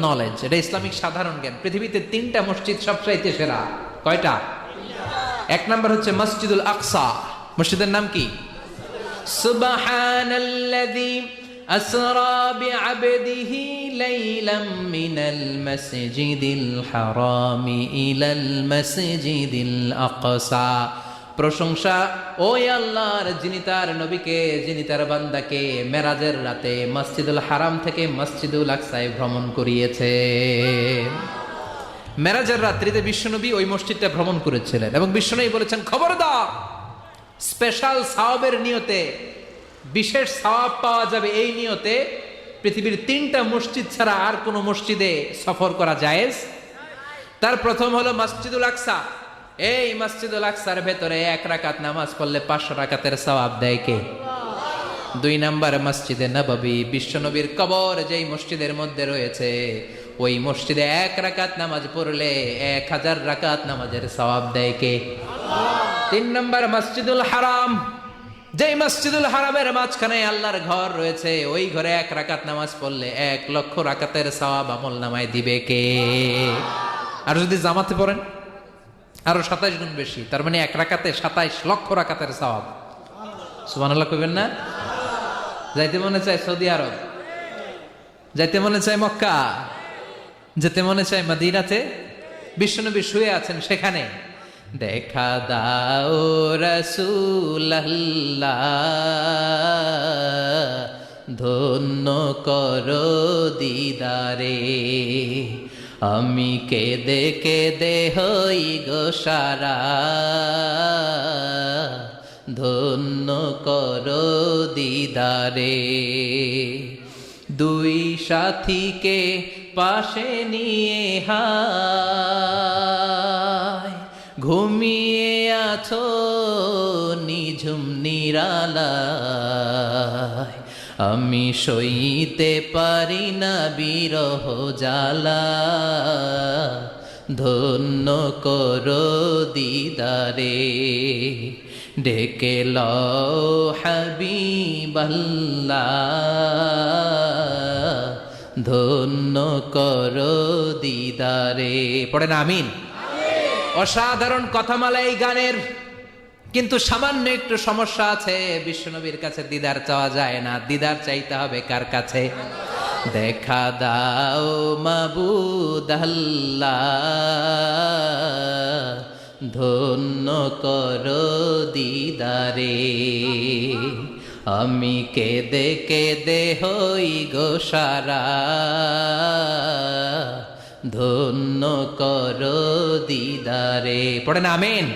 Knowledge এটা Islamic সাধারণ জ্ঞান। পৃথিবীতে তিনটা মসজিদ সবচাইতে সেরা। কয়টা? এক নাম্বার হচ্ছে মসজিদুল আকসা। মসজিদের নাম কি? সুবহানাল্লাযী প্রশংসা, ওই আল্লাহর যিনি তার নবীকে, যিনি তার বান্দাকে মেরাজের রাতে মসজিদুল হারাম থেকে মসজিদুল আকসায় ভ্রমণ করিয়েছে। মেরাজের রাত্রিতে বিশ্বনবী ওই মসজিদটা ভ্রমণ করেছিলেন এবং বিশ্বনবী বলেছেন খবর খবরদার স্পেশাল সাওয়াবের নিয়তে, বিশেষ সাওয়াব পাওয়া যাবে এই নিয়তে, পৃথিবীর তিনটা মসজিদ ছাড়া আর কোনো মসজিদে সফর করা জায়েজ? তার প্রথম হলো মসজিদুল আকসা। এই মসজিদুল আকসার ভেতরে এক রাকাত নামাজ পড়লে পাঁচশো রাকাতের সওয়াব দেয় কে? দুই নাম্বার মসজিদে নববী, বিশ্বনবীর কবর যেই মসজিদের মধ্যে রয়েছে, ওই মসজিদে এক রাকাত নামাজ পড়লে এক হাজার রাকাত নামাজের সওয়াব দেয় কে? তিন নম্বর মসজিদুল হারাম, যেই মসজিদুল হারামের মাঝখানে আল্লাহর ঘর রয়েছে, ওই ঘরে এক রাকাত নামাজ পড়লে এক লক্ষ রাকাতের সওয়াব আমল নামায় দিবে কে? আর যদি জামাতে পড়েন? আরও সাতাইশ গুণ বেশি। তার মানে এক রাকাতে সাতাইশ লক্ষ রাকাতের সওয়াব। সুবহানাল্লাহ কইবেন না? যাইতে মনে চায় সৌদি আরব। যাইতে মনে চায় মক্কা। যেতে মনে চায় মদিনাতে। বিশ্বনবী শুয়ে আছেন সেখানে। দেখা দাও রসুল্লাহ ধন্য করো দিদারে। আমি কেঁদে কেঁদে হই গো সারা। ধন্য করো দিদারে। দুই সাথীকে পাশে নিয়ে হায়, ঘুমিয়ে আছো, নিঝুম নিরালায়। আমি সইতে পারি না বিরহ জ্বালা। ধন্য করো দিদারে, ডেকে লও হাবিবাল্লাহ। ধন্য করো দিদারে পড়েন আমিন। অসাধারণ কথামালা এই গানের কিন্তু সামান্য একটু সমস্যা আছে, বিশ্বনবীর কাছে দিদার চাওয়া যায় না। দিদার চাইতে হবে কার কাছে? দেখা দাও মাবুদ আল্লাহ, ধন্য করো দিদারে। আমি কে কেঁদে কেঁদে হই গো সারা, ধন্য করো দিদারে। পড়েন আমিন।